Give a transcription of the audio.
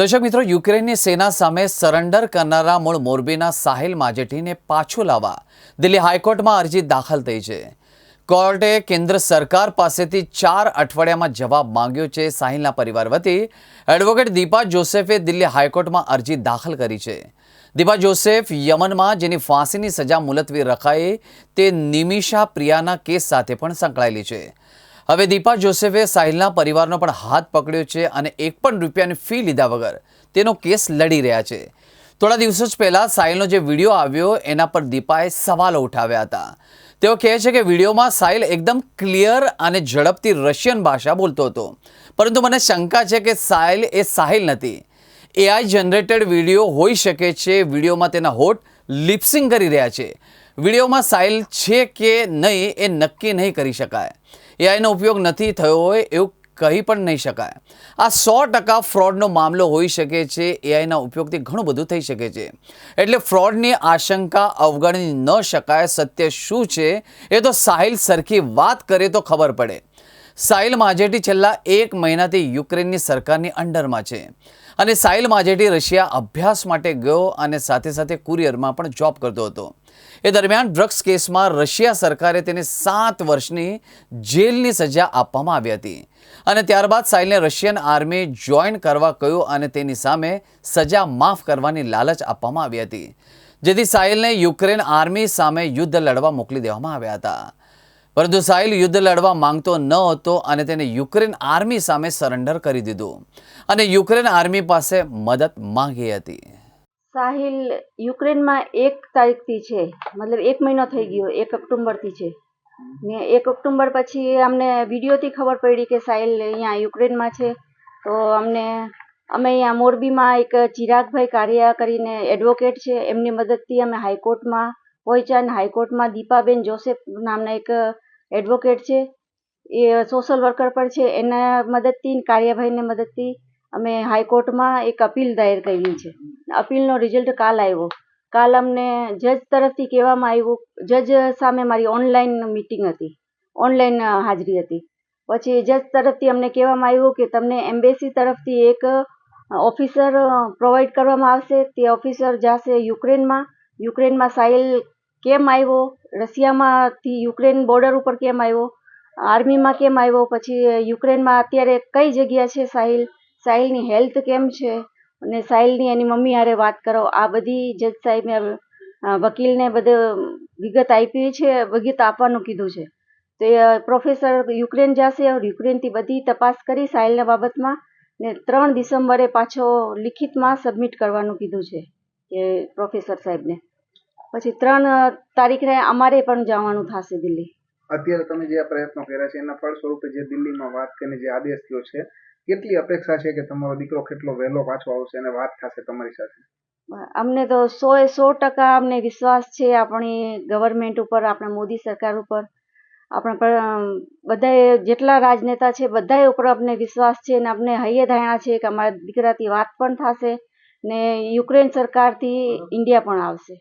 દર્શક મિત્રો, યુક્રેનની સેના સામે સરેન્ડર કરનારા મૂળ મોરબીના સાહિલ માજેટીને પાછું લાવવા દિલ્હી હાઈકોર્ટમાં અરજી દાખલ થઈ છે. કોર્ટે કેન્દ્ર સરકાર પાસેથી ચાર અઠવાડિયામાં જવાબ માંગ્યો છે. સાહિલના પરિવાર વતી એડવોકેટ દીપા જોસેફે દિલ્હી હાઈકોર્ટમાં અરજી દાખલ કરી છે. દીપા જોસેફ યમનમાં, જેની ફાંસીની સજા મુલતવી રખાઈ, તે નિમિષા પ્રિયાના કેસ સાથે પણ સંકળાયેલી છે. હવે દીપા જોસેફે સાહિલના પરિવારનો પણ હાથ પકડ્યો છે અને એક પણ રૂપિયાની ફી લીધા વગર તેનો કેસ લડી રહ્યા છે. થોડા દિવસો જ પહેલાં સાહિલનો જે વીડિયો આવ્યો, એના પર દીપાએ સવાલો ઉઠાવ્યા હતા. તેઓ કહે છે કે વિડીયોમાં સાહિલ એકદમ ક્લિયર અને ઝડપથી રશિયન ભાષા બોલતો હતો. પરંતુ મને શંકા છે કે સાહિલ એ સાહિલ નથી. એઆઈ જનરેટેડ વીડિયો હોઈ શકે છે, વિડીયોમાં તેના હોઠ લિપસિંગ કરી રહ્યા છે. વિડીયોમાં સાઇલ છે કે નહીં એ નક્કી નહીં કરી શકાય. એઆઈનો ઉપયોગ નથી થયો હોય એવું કહી પણ નહીં શકાય. આ સો ટકા ફ્રોડનો મામલો હોઈ શકે છે એઆઈના ઉપયોગથી ઘણું બધું થઈ શકે છે. એટલે ફ્રોડની આશંકા અવગણી ન શકાય, સત્ય શું છે એ તો સાહિલ સરખી વાત કરે તો ખબર પડે. સાહિલ માજેટી છેલ્લા એક મહિનાથી યુક્રેનની સરકારની અંડરમાં છે. અને સાહિલ માજેટી રશિયા અભ્યાસ માટે ગયો અને સાથે સાથે કુરિયરમાં પણ જોબ કરતો હતો. એ દરમિયાન ડ્રગ્સ કેસમાં રશિયા સરકારે તેને સાત વર્ષની જેલની સજા આપવામાં આવી હતી. અને ત્યારબાદ સાહિલને રશિયન આર્મી જોઈન કરવા કહ્યું અને તેની સામે સજા માફ કરવાની લાલચ આપવામાં આવી હતી. જેથી સાહિલને યુક્રેન આર્મી સામે યુદ્ધ લડવા મોકલી દેવામાં આવ્યા હતા. પરંતુ સાહિલ યુદ્ધ લડવા માંગતો ન હતો અને તેને યુક્રેન આર્મી સામે સરેન્ડર કરી દીધું. અને યુક્રેન આર્મી પાસે મદદ માંગી હતી. સાહિલ, યુક્રેનમાં એક તારીખથી છે, મતલબ એક મહિનો થઈ ગયો, એક ઓક્ટોબરથી છે. ને એક ઓક્ટોબર પછી અમને વિડીયોથી ખબર પડી કે સાહિલ અહીંયા યુક્રેનમાં છે. તો અમને, અમે અહીંયા મોરબીમાં એક ચિરાગભાઈ કારિયા કરીને એડવોકેટ છે, એમની મદદથી અમે હાઈકોર્ટમાં પહોંચ્યા અને હાઈકોર્ટમાં દીપાબેન જોસેફ નામના એક એડવોકેટ છે. એ સોશિયલ વર્કર પણ છે, એના મદદથી ને મદદથી અમે હાઈકોર્ટમાં એક અપીલ દાયર કરી છે. અપીલનો રિઝલ્ટ કાલ આવ્યો. કાલ અમને જજ તરફથી કહેવામાં આવ્યું જજ સામે મારી ઓનલાઈન મીટિંગ હતી. ઓનલાઈન હાજરી હતી. પછી જજ તરફથી અમને કહેવામાં આવ્યું કે તમને એમ્બેસી તરફથી એક ઓફિસર પ્રોવાઈડ કરવામાં આવશે. તે ઓફિસર જશે યુક્રેનમાં. યુક્રેનમાં સાહિલ કેમ આવ્યો? રશિયામાંથી યુક્રેન બોર્ડર ઉપર કેમ આવ્યો? આર્મીમાં કેમ આવ્યો? પછી યુક્રેનમાં અત્યારે કઈ જગ્યા છે સાહિલ સાહિલની હેલ્થ કેમ છે? અને સાહિલની એની મમ્મી હારે વાત કરો. આ બધી જજ સાહેબે વકીલને બધે વિગત આપી છે, વિગત આપવાનું કીધું છે. તો એ પ્રોફેસર યુક્રેન જશે યુક્રેનથી બધી તપાસ કરી સાહિલના બાબતમાં ને ત્રણ ડિસેમ્બરે પાછો લિખિતમાં સબમિટ કરવાનું કીધું છે કે પ્રોફેસર સાહેબને. પછી ત્રણ તારીખને અમારે પણ જવાનું થશે દિલ્હી. અત્યારે તમે જે પ્રયત્નો કર્યા છે, એના ફળ સ્વરૂપે જે દિલ્હીમાં વાત કરીને જે આદેશ થયો છે કેટલી અપેક્ષા છે કે તમારો દીકરો કેટલો વહેલો પાછો આવશે અને વાત થશે તમારી સાથે? અમને તો સો એ સો ટકા અમને વિશ્વાસ છે આપણી ગવર્મેન્ટ ઉપર આપણા મોદી સરકાર ઉપર. આપણા બધાએ જેટલા રાજનેતા છે બધાએ ઉપર અમને વિશ્વાસ છે અને અમને હૈયે ધારણા છે કે અમારા દીકરાથી વાત પણ થશે ને યુક્રેન સરકારથી ઇન્ડિયા પણ આવશે.